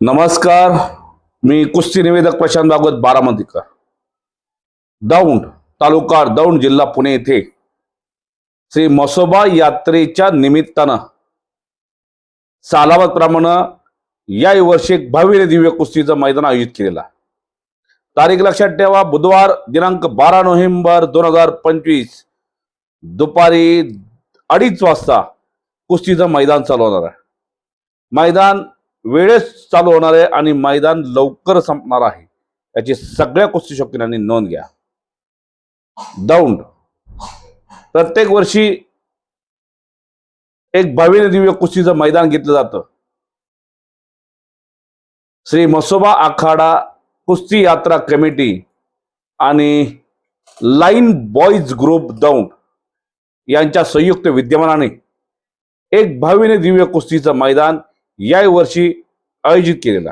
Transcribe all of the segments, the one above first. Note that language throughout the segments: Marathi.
नमस्कार मी कुस्ती निवेदक प्रशांत भागवत बारामतीकर. दौंड तालुका दौंड जिल्हा पुणे येथे श्री मसोबा यात्रेच्या निमित्तानं सालावतप्रमाणे या वर्षी एक भव्य दिव्य कुस्तीचं मैदान आयोजित केलेलं तारीख लक्षात ठेवा बुधवार दिनांक बारा नोव्हेंबर दोन हजार पंचवीस दुपारी अडीच वाजता कुस्तीचं मैदान चालू होणार आहे. मैदान वेळेस चालू होणार आहे आणि मैदान लवकर संपणार आहे. याची सगळ्या कुस्ती शौकीनांनी नोंद घ्या. दौंड. प्रत्येक वर्षी एक भव्य दिव्य कुस्तीचं मैदान घेतलं जातं. श्री मसोबा आखाडा कुस्ती यात्रा कमिटी आणि लाईन बॉईज ग्रुप दौंड यांच्या संयुक्त विद्यमानाने एक भव्य दिव्य कुस्तीचं मैदान या वर्षी आयोजित केलेला.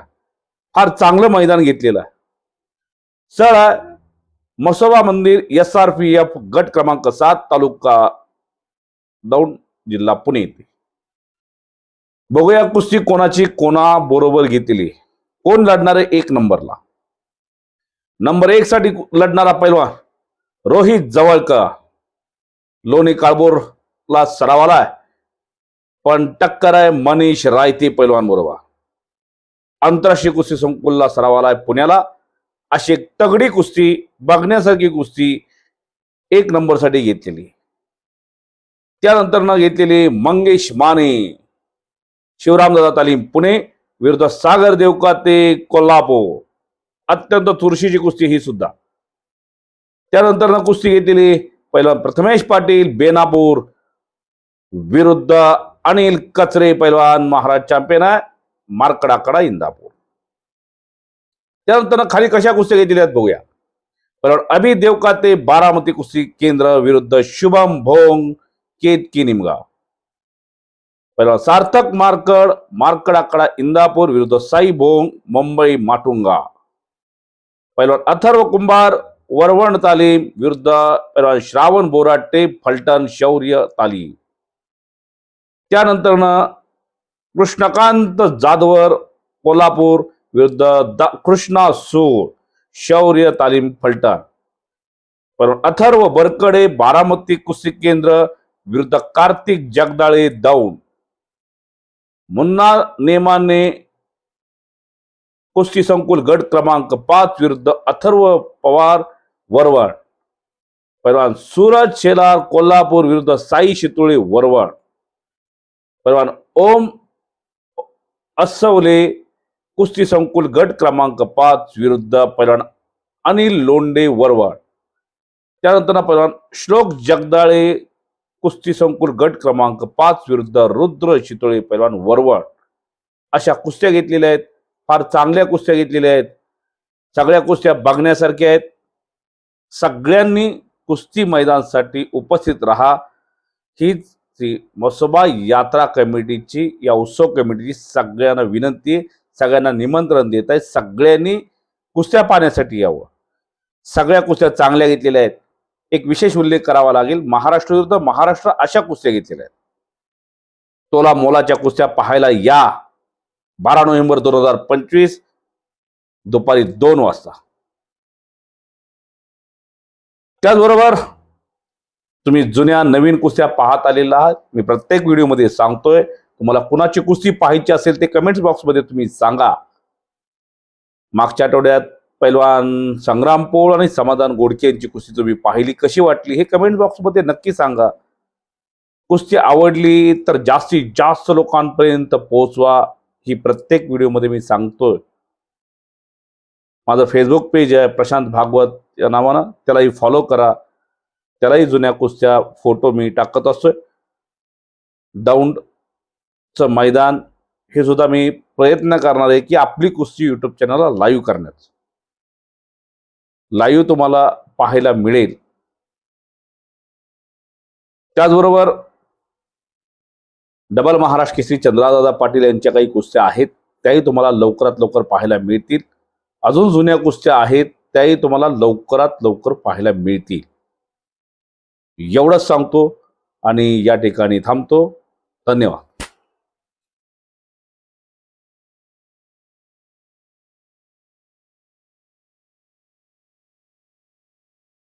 फार चांगलं मैदान घेतलेलं सर मसोबा मंदिर एस आर पी एफ गट क्रमांक सात तालुका दौंड जिल्हा पुणे येथे. बघूया कुस्ती कोणाची कोणा बरोबर घेतली कोण लढणार आहे एक नंबरला? नंबर एक साठी लढणारा पैलवान रोहित जवळकर. लोणी काळबोरला सरावाला आलाय पण टक्कर आहे मनीष रायते पैलवान बरोबर आंतरराष्ट्रीय कुस्ती संकुलला सरावाला आहे पुण्याला. अशी एक तगडी कुस्ती बघण्यासारखी कुस्ती एक नंबरसाठी घेतलेली. त्यानंतर न घेतलेली मंगेश माने. शिवरामदादा तालीम पुणे. विरुद्ध सागर देवकाते कोल्हापूर. अत्यंत चुरशीची कुस्ती ही सुद्धा. त्यानंतर न कुस्ती घेतलेली पहिलवान प्रथमेश पाटील बेनापूर. विरुद्ध अनिल कचरे पैलवान महाराज चॅम्पियन आहे. मार्कडाकडा इंदापूर. त्यानंतर खाली कशा कुस्त्या घेतलेल्या आहेत बघूया. पैलवान अभि देवकाते बारामती कुस्ती केंद्र विरुद्ध शुभम भोंग केतकी निमगाव. पैलवान सार्थक मार्कड मार्कडाकडा इंदापूर विरुद्ध साई भोंग मुंबई माटुंगा. पैलवान अथर्व कुंभार वरवण तालीम विरुद्ध पैलवान श्रावण बोराटे फलटण शौर्य तालीम. त्यानंतर कृष्णकांत जाधवर कोल्हापूर विरुद्ध दा कृष्णा सूर शौर्य तालीम फलटण. पण अथर्व बरकडे बारामती कुस्ती केंद्र विरुद्ध कार्तिक जगदाळे दौंड. मुन्ना नेमाने कुस्ती संकुल गट क्रमांक पाच विरुद्ध अथर्व पवार वरवण. पैलवान सूरज शेलार कोल्हापूर विरुद्ध साई शितोळे वरवण. परवान ओम अस्सवले कुस्ती संकुल गट क्रमांक पाच विरुद्ध पैलवान अनिल लोंडे वरवड. त्यानंतर पैलवान श्लोक जगदाळे कुस्ती संकुल गट क्रमांक पाच विरुद्ध रुद्र शितोळे पैलवान वरवड. अशा कुस्त्या घेतलेल्या आहेत फार चांगल्या कुस्त्या घेतलेल्या आहेत. सगळ्या कुस्त्या बघण्यासारख्या आहेत. सगळ्यांनी कुस्ती मैदानासाठी उपस्थित राहा. हीच श्री मसोबा यात्रा कमिटीची या उत्सव कमिटीची सगळ्यांना विनंती सगळ्यांना निमंत्रण देत आहे सगळ्यांनी कुस्त्या पाहण्यासाठी यावं. सगळ्या कुस्त्या चांगल्या घेतलेल्या आहेत. एक विशेष उल्लेख करावा लागेल महाराष्ट्र विरुद्ध महाराष्ट्र अशा कुस्त्या घेतलेल्या आहेत. तोला मोलाच्या कुस्त्या पाहायला या. बारा नोव्हेंबर दोन हजार पंचवीस दुपारी दोन वाजता. त्याचबरोबर तुम्ही जुन्या नवीन कुस्त्या पाहत आलेला आहात. मी प्रत्येक व्हिडिओमध्ये सांगतोय. तुम्हाला कुणाची कुस्ती पाहायची असेल ते कमेंट्स बॉक्समध्ये तुम्ही सांगा. मागच्या आठवड्यात पैलवान संग्राम पोळ आणि समाधान गोडके यांची कुस्ती तुम्ही पाहिली कशी वाटली हे कमेंट बॉक्समध्ये नक्की सांगा. कुस्ती आवडली तर जास्तीत जास्त लोकांपर्यंत पोहोचवा ही प्रत्येक व्हिडिओमध्ये मी सांगतोय. माझं फेसबुक पेज आहे प्रशांत भागवत या नावानं. त्यालाही फॉलो करा. त्यालाही जुन्या कुस्त्या फोटो मी टाकत असतोय. दौंडचं मैदान हे सुद्धा मी प्रयत्न करणार आहे की आपली कुस्ती युट्यूब चॅनलला लाईव्ह करण्याचं लाईव्ह तुम्हाला पाहायला मिळेल. त्याचबरोबर डबल महाराष्ट्र केसरी चंद्रादादा पाटील यांच्या काही कुस्त्या आहेत त्याही तुम्हाला लवकरात लवकर पाहायला मिळतील. अजून जुन्या कुस्त्या आहेत त्याही तुम्हाला लवकरात लवकर पाहायला मिळतील. एवढंच सांगतो आणि या ठिकाणी थांबतो. धन्यवाद.